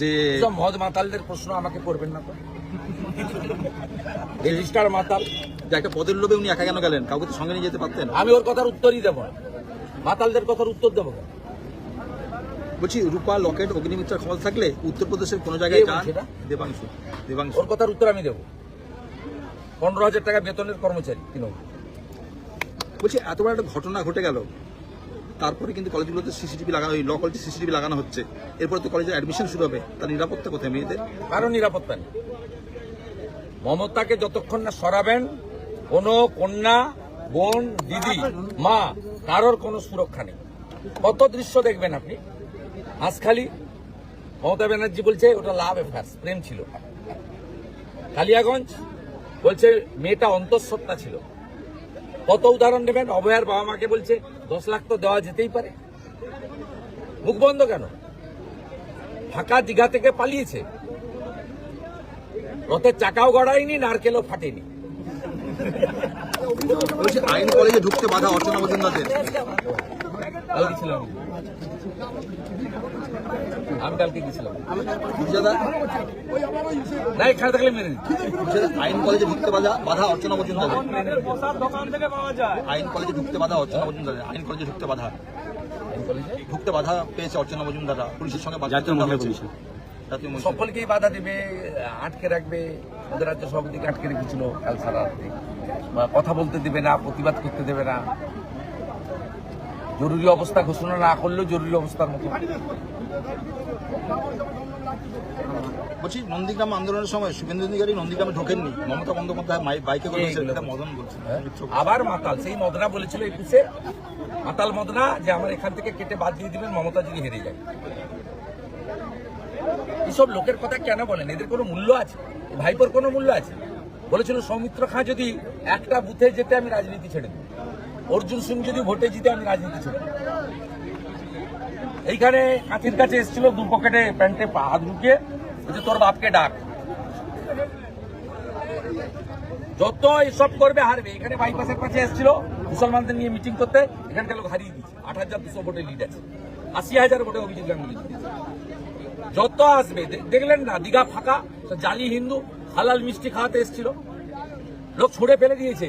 যে মদ মাতালদের প্রশ্ন আমাকে করবেন না রেজিস্টার মাতাল। যে একটা পদের লোভে উনি একা কেন গেলেন? কাউকে তো সঙ্গে নিয়ে যেতে পারতেন। আমি ওর কথার উত্তরই দেবো মাতালদের কথার উত্তর দেবো বলছি রূপা লকেট অগ্নিমিত্রার ক্ষমতা থাকলে উত্তরপ্রদেশের কোনো জায়গায় যান? দেবাংশু। দেবাংশু। ওর কথার উত্তর আমি দেবো। পনেরো হাজার টাকা বেতনের কর্মচারী তৃণমূল বলছি এত বড় একটা ঘটনা ঘটে গেল। তারপরে কিন্তু কলেজগুলোতে সিসিটিভি লাগানো ওই ল কলেজে সিসিটিভি লাগানো হচ্ছে, এরপরে তো কলেজের অ্যাডমিশন শুরু হবে, তার নিরাপত্তা কোথায় মেয়েদের? কারও নিরাপত্তা নেই। মমতাকে যতক্ষণ না সরাবেন, কোনো কন্যা, বোন, দিদি, মা, কারোর কোনো সুরক্ষা নেই। কত দৃশ্য দেখবেন আপনি? হাঁসখালি মমতা ব্যানার্জি বলছে, ওটা লাভ অ্যাফেয়ার্স প্রেম ছিল। কালিয়াগঞ্জ বলছে, মেয়েটা অন্তঃসত্ত্বা ছিল। কত উদাহরণ দেবেন অভয়ার বাবা মাকে বলছে, দশ লাখ তো দেওয়া যেতেই পারে। মুখ বন্ধ কেন? ফাঁকা দীঘা থেকে পালিয়েছে। রথের চাকাও গড়ায়নি, নারকেলও ফাটেনি। আইন কলেজে ঢুকতে বাধা অর্চনা মজুমদারদের কালকে ছিলাম আমি কালকে গেছিলাম। না এখানে থাকলে মেরে আইন কলেজে ঢুকতে বাধা বাধা অর্চনা মজুমদারের দোকান থেকে পাওয়া যায় আইন কলেজে ঢুকতে বাধা অর্চনা মজুমদারের আইন কলেজে ঢুকতে বাধা। ঢুকতে বাধা পেয়েছে অর্চনা মজুমদাররা পুলিশের সঙ্গে সকলকেই বাধা দেবে আটকে রাখবে। ওদের রাজ্য সভাপতিকে আটকে রেখেছিল কাল সারা রাত্রে বা কথা বলতে দেবে না প্রতিবাদ করতে দেবে না। জরুরি অবস্থা ঘোষণা না করলেও জরুরি অবস্থার মতো বলছি নন্দীগ্রাম আন্দোলনের সময় শুভেন্দু অধিকারী নন্দীগ্রামে ঢোকেননি। মমতা বন্দ্যোপাধ্যায় বাইকে করে মদন বলছেন আবার মাতাল সেই মদনা বলেছিল একুশে মাতাল মদনা যে আমার এখান থেকে কেটে বাদ দিয়ে দিবেন মমতা যদি হেরে যায় এসব লোকের কথা কেন বলেন? এদের কোনো মূল্য আছে? ভাইপোর কোনো মূল্য আছে? বলেছিল সৌমিত্র খাঁ যদি একটা বুথে যেতে আমি রাজনীতি ছেড়ে দেব। অর্জুন সিং যদি ভোটে জিতে, আমি রাজনীতি দেব। এইখানে কাঁথির কাছে এসেছিল, দু পকেটে প্যান্টে পা হাত ঢুকিয়ে, বলছে, তোর বাপকে ডাক। যত এসব করবে, হারবে। এখানে বাইপাসের কাছে এসেছিল, মুসলমানদের নিয়ে মিটিং করতে। এখানকার লোক হারিয়ে দিচ্ছে আট হাজার দুশো ভোটে লিড আছে। আশি হাজার ভোটে অভিজিৎ গাঙ্গুলি যত আসবে দেখলেন না, দীঘা ফাঁকা, জালি হিন্দু, হালাল মিষ্টি খাওয়াতে এসেছিল। লোক ছুড়ে ফেলে দিয়েছে।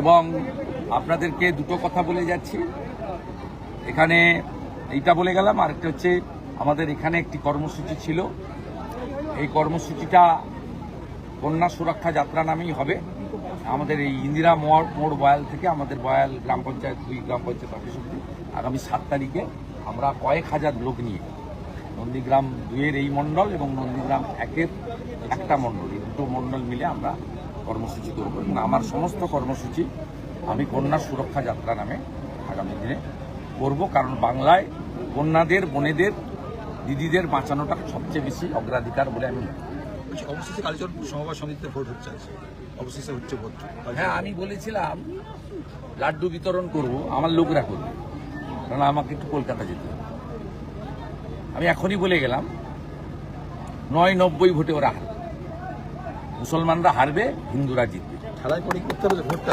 এবং আপনাদেরকে দুটো কথা বলে যাচ্ছি। এখানে এইটা বলে গেলাম, আরেকটা হচ্ছে আমাদের এখানে একটি কর্মসূচি ছিল। এই কর্মসূচিটা কন্যা সুরক্ষা যাত্রা নামেই হবে। আমাদের এই ইন্দিরা মোড় মোড় বয়াল থেকে আমাদের বয়াল গ্রাম পঞ্চায়েত দুই, গ্রাম পঞ্চায়েত অফিস অব্দি আগামী সাত তারিখে আমরা কয়েক হাজার লোক নিয়ে নন্দীগ্রাম দুইয়ের এই মণ্ডল এবং নন্দীগ্রাম একের একটা মণ্ডল, এই দুটো মণ্ডল মিলে আমরা কর্মসূচি করব। এবং আমার সমস্ত কর্মসূচি আমি কন্যা সুরক্ষা যাত্রা নামে আগামী দিনে করব কারণ বাংলায় কন্যাদের বোনেদের দিদিদের বাঁচানোটা সবচেয়ে বেশি অগ্রাধিকার বলে আমি বলছি অবশেষে কালীচর সমবায় সমিতিতে ভোট হচ্ছে অবশেষে হচ্ছে ভোট। হ্যাঁ আমি বলেছিলাম লাড্ডু বিতরণ করব আমার লোকরা করবে। কারণ আমাকে একটু কলকাতা যেতে হবে। আমি এখনই বলে গেলাম নয় নব্বই ভোটে ওরা হারবে। মুসলমানরা হারবে হিন্দুরা জিতবে। খেলায় পরে করতে হবে তো ভোটটা